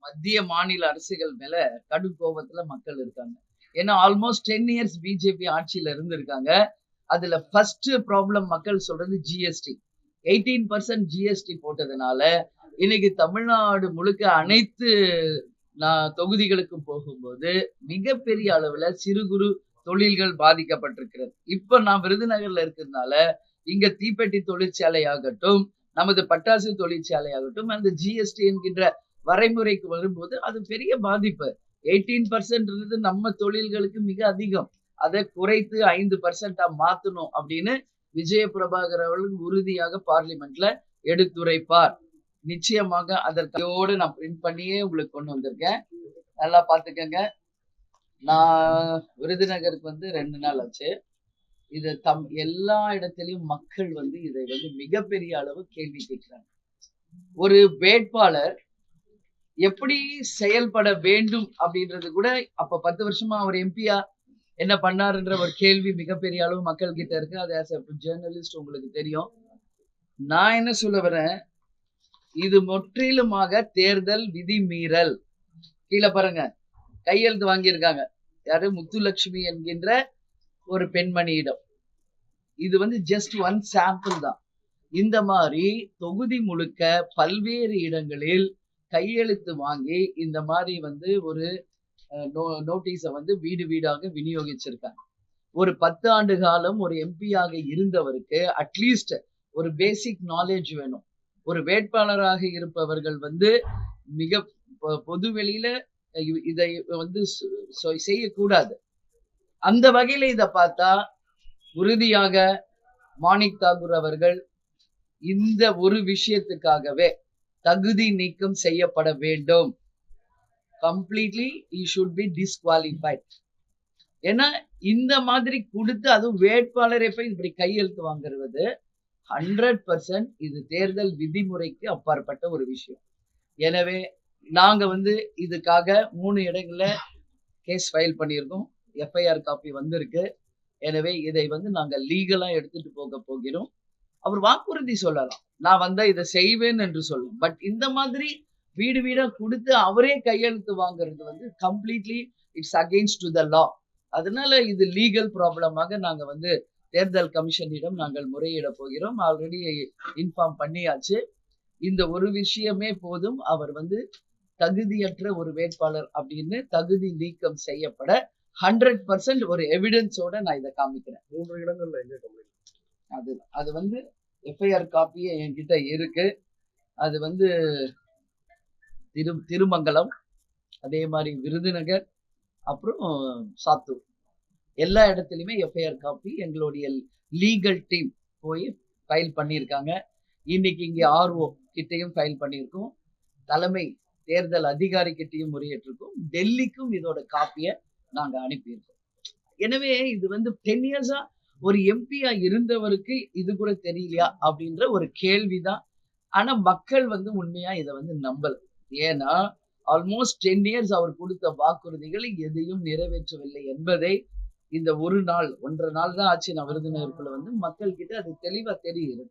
மத்திய மாநில அரசுகள் மேல கடும் கோபத்துல மக்கள் இருக்காங்க. ஏன்னா ஆல்மோஸ்ட் டென் இயர்ஸ் பிஜேபி ஆட்சியில இருந்திருக்காங்க. அதுல ஃபர்ஸ்ட் ப்ராப்ளம் மக்கள் சொல்றது ஜிஎஸ்டி எயிட்டீன் பர்சன்ட் ஜிஎஸ்டி போட்டதுனால இன்னைக்கு தமிழ்நாடு முழுக்க அனைத்து நான் தொகுதிகளுக்கும் போகும்போது மிகப்பெரிய அளவுல சிறு குறு தொழில்கள் பாதிக்கப்பட்டிருக்கிறது. இப்ப நான் விருதுநகர்ல இருக்கிறதுனால இங்க தீப்பெட்டி தொழிற்சாலை ஆகட்டும் நமது பட்டாசு தொழிற்சாலை ஆகட்டும் அந்த ஜிஎஸ்டி என்கின்ற வரைமுறைக்கு வரும்போது அது பெரிய பாதிப்பு. எயிட்டீன் பர்சன்ட் நம்ம தொழில்களுக்கு மிக அதிகம். அதை குறைத்து ஐந்து பர்சன்டா மாத்தணும் அப்படின்னு விஜய பிரபாகர் அவர்கள் உறுதியாக பார்லிமெண்ட்ல எடுத்துரைப்பார். நிச்சயமாக அதற்கையோடு நான் பிரிண்ட் பண்ணியே உங்களுக்கு கொண்டு வந்திருக்கேன். நல்லா பார்த்துக்கங்க. நான் விருதுநகருக்கு வந்து ரெண்டு நாள் ஆச்சு. இது தம் எல்லா இடத்திலையும் மக்கள் வந்து இதை வந்து மிகப்பெரிய அளவு கேள்வி கேட்கிறாங்க. ஒரு வேட்பாளர் எப்படி செயல்பட வேண்டும் அப்படின்றது கூட அப்ப பத்து வருஷமா அவர் எம்பியா என்ன பண்ணாருன்ற ஒரு கேள்வி மிகப்பெரிய அளவு மக்கள் கிட்ட இருக்கு. அது ஆஸ் ஜேர்னலிஸ்ட் உங்களுக்கு தெரியும். நான் என்ன சொல்ல வரேன்? இது முற்றிலுமாக தேர்தல் விதி மீறல் கீழே பாருங்க. கையெழுத்து வாங்கியிருக்காங்க. யாரு? முத்துலட்சுமி என்கின்ற ஒரு பெண்மணியிடம். இது வந்து ஜஸ்ட் ஒன் சாம்பிள் தான். இந்த மாதிரி தொகுதி முழுக்க பல்வேறு இடங்களில் கையெழுத்து வாங்கி இந்த மாதிரி வந்து ஒரு நோட்டீஸை வந்து வீடு வீடாக விநியோகிச்சிருக்காங்க. ஒரு பத்து ஆண்டு காலம் ஒரு எம்பியாக இருந்தவருக்கு அட்லீஸ்ட் ஒரு பேசிக் நாலேஜ் வேணும். ஒரு வேட்பாளராக இருப்பவர்கள் வந்து மிக பொ- பொது வெளியில இதை வந்து செய்யக்கூடாது. அந்த வகையில இதை பார்த்தா உறுதியாக மாணிக் தாகூர் அவர்கள் இந்த ஒரு விஷயத்துக்காகவே தகுதி நீக்கம் செய்யப்பட வேண்டும். Completely he should be disqualified ஏன்னா இந்த மாதிரி கொடுத்து அதுவும் வேட்பாளரை போய் இப்படி கையெழுத்து வாங்குறது? ஹண்ட்ரட் பர்சன்ட் இது தேர்தல் விதிமுறைக்கு அப்பாற்பட்ட ஒரு விஷயம். எனவே நாங்க வந்து இதுக்காக மூணு இடங்கள்ல கேஸ் ஃபைல் பண்ணியிருக்கோம். எஃப்ஐஆர் காப்பி வந்திருக்கு. எனவே இதை வந்து நாங்கள் லீகலா எடுத்துட்டு போக போகிறோம். அவர் வாக்குறுதி சொல்லலாம். நான் வந்தா இதை செய்வேன் என்று சொல்லும். பட் இந்த மாதிரி வீடு வீடா கொடுத்து அவரே கையெழுத்து வாங்குறது வந்து completely it's against to the law அதனால இது லீகல் ப்ராப்ளமாக நாங்கள் வந்து தேர்தல் கமிஷனிடம் நாங்கள் முறையிட போகிறோம். ஆல்ரெடி இன்ஃபார்ம் பண்ணியாச்சு. இந்த ஒரு விஷயமே போதும். அவர் வந்து தகுதியற்ற ஒரு வேட்பாளர் அப்படின்னு தகுதி நீக்கம் செய்யப்பட ஹண்ட்ரட் பர்சன்ட் ஒரு எவிடன்ஸோட நான் இதை காமிக்கிறேன். மூன்று இடங்கள்ல எங்க கம்ப்ளைண்ட் அது அது வந்து எஃப்ஐஆர் காப்பியே என்கிட்ட இருக்கு. அது வந்து திரு திருமங்கலம் அதே மாதிரி விருதுநகர் அப்புறம் சாத்தூர். எல்லா இடத்துலையுமே எஃப்ஐஆர் காப்பி எங்களுடைய லீகல் டீம் போய் ஃபைல் பண்ணியிருக்காங்க. இன்னைக்கு இங்கே ஆர்ஓ கிட்டையும் ஃபைல் பண்ணியிருக்கோம். தலைமை தேர்தல் அதிகாரி கிட்டையும் முறையிட்டிருக்கோம். டெல்லிக்கும் இதோட காப்பியை நாங்கள் அனுப்பியிருக்கோம். எனவே இது வந்து டென் இயர்ஸா ஒரு எம்பியா இருந்தவருக்கு இது கூட தெரியலையா அப்படின்ற ஒரு கேள்விதான். ஆனா மக்கள் வந்து உண்மையா இதை வந்து நம்பல. ஏன்னா ஆல்மோஸ்ட் டென் இயர்ஸ் அவர் கொடுத்த வாக்குறுதிகளை எதையும் நிறைவேற்றவில்லை என்பதை இந்த ஒரு நாள் ஒன்றரை நாள் தான் ஆச்சு. நான் விருதுநகருக்குள்ள வந்து மக்கள் கிட்ட அது தெளிவா தெரியுது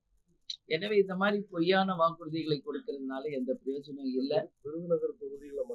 எனவே இந்த மாதிரி பொய்யான வாக்குறுதிகளை கொடுக்கறதுனால எந்த பிரயோஜனம் இல்லை. விருதுநகர் தொகுதியில